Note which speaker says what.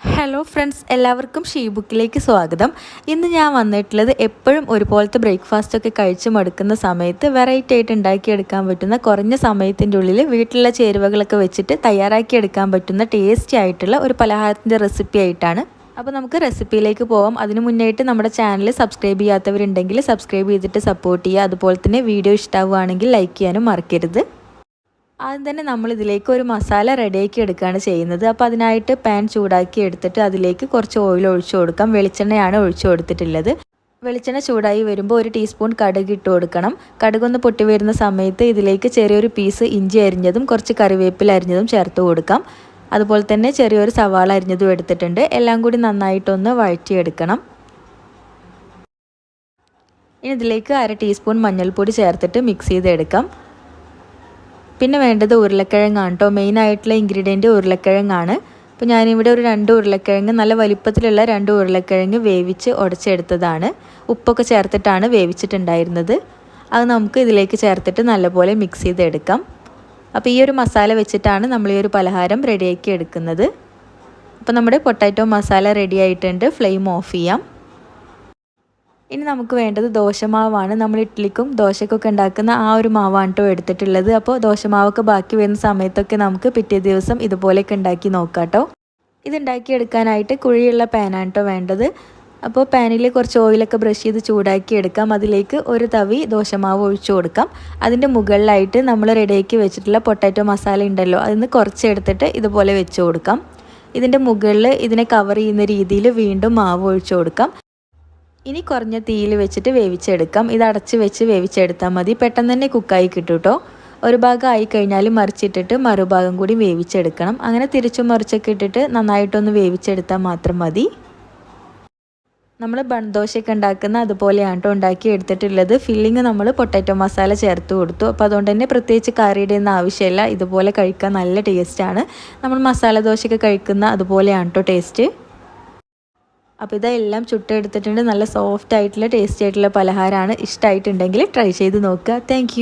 Speaker 1: Hello friends എല്ലാവർക്കും she ബുക്കിലേക്ക് സ്വാഗതം. ഇന്ന് ഞാൻ വന്നിട്ടുള്ളത് എപ്പോഴും ഒരുപോലത്തെ ബ്രേക്ക്ഫാസ്റ്റ് ഒക്കെ കഴിച്ച് മടുക്കുന്ന സമയത്ത് വെറൈറ്റി ആയിട്ട് ഉണ്ടാക്കിയെടുക്കാൻ പറ്റുന്ന കുറഞ്ഞ സമയത്തിന്റെ ഉള്ളിൽ വീട്ടിലുള്ള ചേരുവകളൊക്കെ വെച്ചിട്ട് തയ്യാറാക്കിയെടുക്കാൻ പറ്റുന്ന ടേസ്റ്റി ആയിട്ടുള്ള ഒരു പലഹാരത്തിന്റെ റെസിപ്പി ആയിട്ടാണ്. അപ്പോൾ നമുക്ക് റെസിപ്പിയിലേക്ക് പോവാം. അതിന് മുന്നായിട്ട് നമ്മുടെ ചാനൽ സബ്സ്ക്രൈബ് ചെയ്യാത്തവരുണ്ടെങ്കിൽ സബ്സ്ക്രൈബ് ചെയ്തിട്ട് സപ്പോർട്ട് ചെയ്യുക. അതുപോലെ തന്നെ വീഡിയോ ഇഷ്ടമാവുകയാണെങ്കിൽ ലൈക്ക് ചെയ്യാനും മറക്കരുത്. ആദ്യം തന്നെ നമ്മൾ ഇതിലേക്ക് ഒരു മസാല റെഡിയാക്കി എടുക്കുകയാണ് ചെയ്യുന്നത്. അപ്പോൾ അതിനായിട്ട് പാൻ ചൂടാക്കി എടുത്തിട്ട് അതിലേക്ക് കുറച്ച് ഓയിൽ ഒഴിച്ചു കൊടുക്കാം. വെളിച്ചെണ്ണയാണ് ഒഴിച്ചു കൊടുത്തിട്ടുള്ളത്. വെളിച്ചെണ്ണ ചൂടായി വരുമ്പോൾ ഒരു ടീസ്പൂൺ കടുക് ഇട്ട് കൊടുക്കണം. കടുകൊന്ന് പൊട്ടി വരുന്ന സമയത്ത് ഇതിലേക്ക് ചെറിയൊരു പീസ് ഇഞ്ചി അരിഞ്ഞതും കുറച്ച് കറിവേപ്പില അരിഞ്ഞതും ചേർത്ത് കൊടുക്കാം. അതുപോലെ തന്നെ ചെറിയൊരു സവാള അരിഞ്ഞതും എടുത്തിട്ടുണ്ട്. എല്ലാം കൂടി നന്നായിട്ടൊന്ന് വഴറ്റിയെടുക്കണം. ഇനി ഇതിലേക്ക് അര ടീസ്പൂൺ മഞ്ഞൾപ്പൊടി ചേർത്തിട്ട് മിക്സ് ചെയ്തെടുക്കാം. പിന്നെ വേണ്ടത് ഉരുളക്കിഴങ്ങാണ് കേട്ടോ. മെയിനായിട്ടുള്ള ഇൻഗ്രീഡിയന്റ് ഉരുളക്കിഴങ്ങാണ്. അപ്പോൾ ഞാനിവിടെ ഒരു രണ്ട് ഉരുളക്കിഴങ്ങ് നല്ല വലിപ്പത്തിലുള്ള രണ്ട് ഉരുളക്കിഴങ്ങ് വേവിച്ച് ഉടച്ചെടുത്തതാണ് ഉപ്പൊക്കെ ചേർത്തിട്ടാണ് വേവിച്ചിട്ടുണ്ടായിരുന്നത്. അത് നമുക്ക് ഇതിലേക്ക് ചേർത്തിട്ട് നല്ലപോലെ മിക്സ് ചെയ്തെടുക്കാം. അപ്പോൾ ഈ ഒരു മസാല വെച്ചിട്ടാണ് നമ്മൾ ഈ ഒരു പലഹാരം റെഡിയാക്കി എടുക്കുന്നത്. അപ്പോൾ നമ്മുടെ പൊട്ടാറ്റോ മസാല റെഡി ആയിട്ടുണ്ട്. ഫ്ലെയിം ഓഫ് ചെയ്യാം. ഇനി നമുക്ക് വേണ്ടത് ദോശമാവാണ്. നമ്മൾ ഇഡ്ഡലിക്കും ദോശക്കൊക്കെ ഉണ്ടാക്കുന്ന ആ ഒരു മാവാണ് കേട്ടോ എടുത്തിട്ടുള്ളത്. അപ്പോൾ ദോശമാവൊക്കെ ബാക്കി വരുന്ന സമയത്തൊക്കെ നമുക്ക് പിറ്റേ ദിവസം ഇതുപോലെയൊക്കെ ഉണ്ടാക്കി നോക്കാം കേട്ടോ ഇത് എടുക്കാനായിട്ട് കുഴിയുള്ള പാനാണ് കേട്ടോ വേണ്ടത്. അപ്പോൾ പാനിൽ കുറച്ച് ഓയിലൊക്കെ ബ്രഷ് ചെയ്ത് ചൂടാക്കി എടുക്കാം. അതിലേക്ക് ഒരു തവി ദോശമാവ് ഒഴിച്ചു കൊടുക്കാം. അതിന്റെ മുകളിലായിട്ട് നമ്മൾ റെഡിയാക്കി വെച്ചിട്ടുള്ള പൊട്ടാറ്റോ മസാല ഉണ്ടല്ലോ അതിന് കുറച്ച് എടുത്തിട്ട് ഇതുപോലെ വെച്ച് കൊടുക്കാം. ഇതിന്റെ മുകളിൽ ഇതിനെ കവർ ചെയ്യുന്ന രീതിയിൽ വീണ്ടും മാവ് ഒഴിച്ചു കൊടുക്കാം. ഇനി കുറഞ്ഞ തീയിൽ വെച്ചിട്ട് വേവിച്ചെടുക്കാം. ഇത് അടച്ച് വെച്ച് വേവിച്ചെടുത്താൽ മതി. പെട്ടെന്ന് തന്നെ കുക്കായി കിട്ടും കേട്ടോ ഒരു ഭാഗം ആയി കഴിഞ്ഞാൽ മറിച്ചിട്ടിട്ട് മറുഭാഗം കൂടി വേവിച്ചെടുക്കണം. അങ്ങനെ തിരിച്ചും മറിച്ചൊക്കെ ഇട്ടിട്ട് നന്നായിട്ടൊന്ന് വേവിച്ചെടുത്താൽ മാത്രം മതി. നമ്മൾ ബൺദോശയൊക്കെ ഉണ്ടാക്കുന്ന അതുപോലെയാണ് കേട്ടോ ഉണ്ടാക്കി എടുത്തിട്ടുള്ളത്. ഫില്ലിങ് നമ്മൾ പൊട്ടാറ്റോ മസാല ചേർത്ത് കൊടുത്തു. അപ്പോൾ അതുകൊണ്ട് തന്നെ പ്രത്യേകിച്ച് കറിയുടെ ഒന്നും ആവശ്യമില്ല. ഇതുപോലെ കഴിക്കാൻ നല്ല ടേസ്റ്റാണ് നമ്മൾ മസാല ദോശയൊക്കെ കഴിക്കുന്ന അതുപോലെയാണ് കേട്ടോ ടേസ്റ്റ് അപ്പോൾ ഇതെല്ലാം ചുട്ടെടുത്തിട്ടുണ്ട്. നല്ല സോഫ്റ്റ് ആയിട്ടുള്ള ടേസ്റ്റി ആയിട്ടുള്ള പലഹാരമാണ്. ഇഷ്ടമായിട്ടുണ്ടെങ്കിൽ ട്രൈ ചെയ്ത് നോക്കുക. താങ്ക്